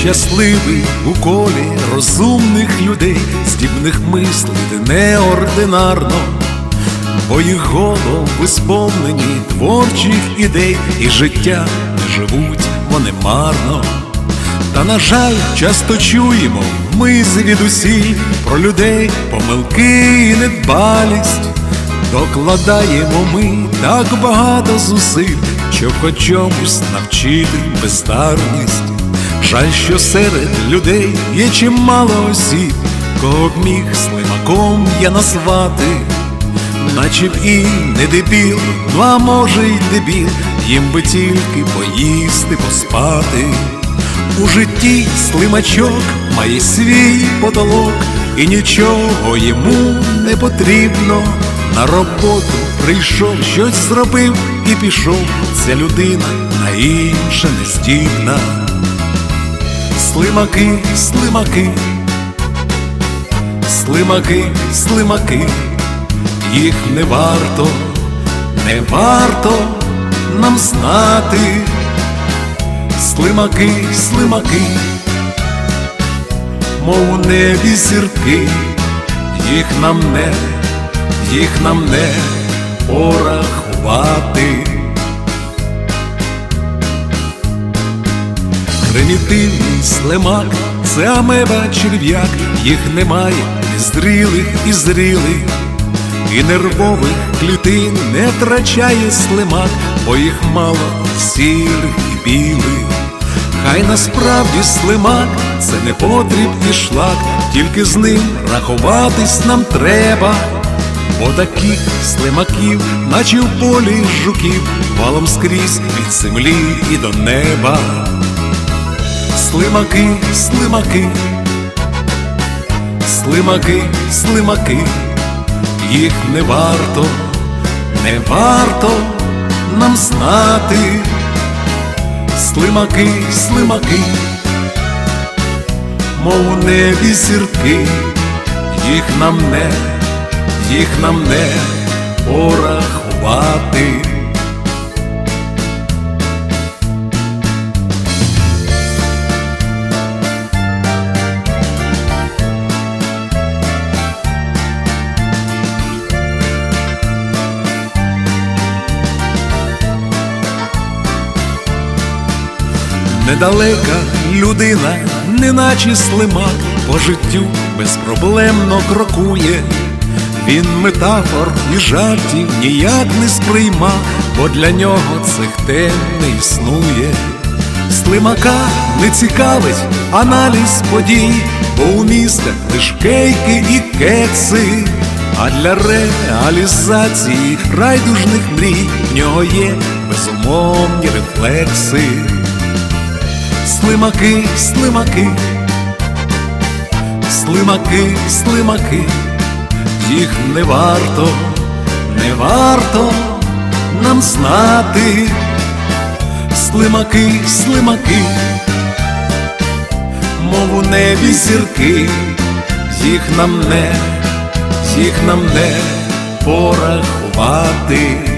щасливий у колі розумних людей, здібних мислити неординарно, бо їх голови сповнені творчих ідей, і життя не живуть вони марно. Та, на жаль, часто чуємо ми звідусіль про людей помилки і недбалість. Докладаємо ми так багато зусиль, щоб хоч чомусь навчити бездарність. Жаль, що серед людей є чимало осіб, кого б міг слимаком я назвати, наче б і не дебіл, ну а може й дебіл, їм би тільки поїсти, поспати. У житті слимачок має свій потолок, і нічого йому не потрібно. На роботу прийшов, щось зробив і пішов. Ця людина на інше не здібна. Слимаки, слимаки, слимаки, слимаки, їх не варто, не варто нам знати. Слимаки, слимаки, мов у небі зірки, їх нам не, їх нам не порахувати. Примітивний слимак, це амеба черв'як, їх немає ні зрілих і зрілих, і нервових клітин не втрачає слимак, бо їх мало сірих і білих. Хай насправді слимак це не потріб і шлак, тільки з ним рахуватись нам треба, бо таких слимаків, наче в полі жуків, валом скрізь від землі і до неба. Слимаки, слимаки, слимаки, слимаки, їх не варто, не варто нам знати. Слимаки, слимаки, мов у небі зірки, їх нам не, їх нам не порахувати. Недалека людина, неначе слимак, по життю безпроблемно крокує. Він метафор і жартів ніяк не сприйма, бо для нього цих тем не існує. Слимака не цікавить аналіз подій, бо у містах лиш кейки і кекси, а для реалізації райдужних мрій в нього є безумовні рефлекси. Слимаки, слимаки, слимаки, слимаки, їх не варто, не варто нам знати. Слимаки, слимаки, мов у небі зірки, їх нам не, їх нам не порахувати.